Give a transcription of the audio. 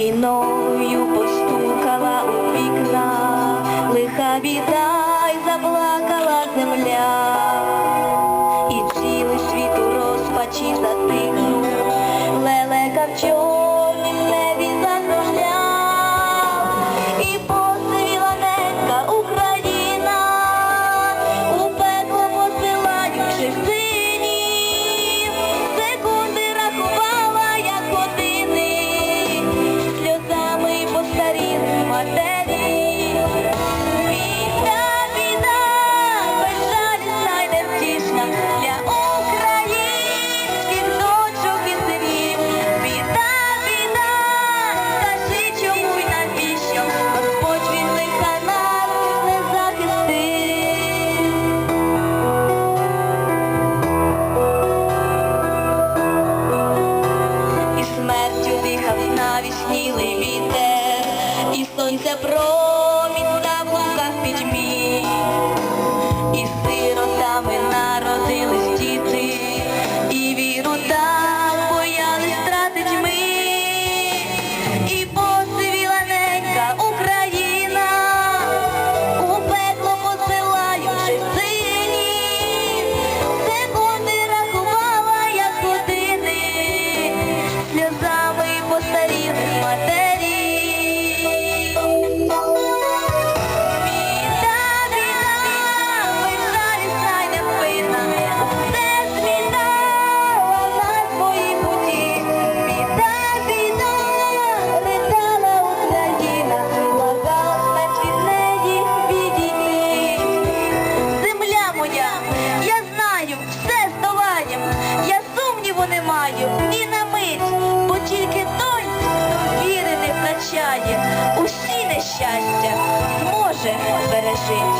війною постукала у вікна, лиха біда й заплакала земля, і цілий світ у розпачі затихнув, лелека вчора. what shit.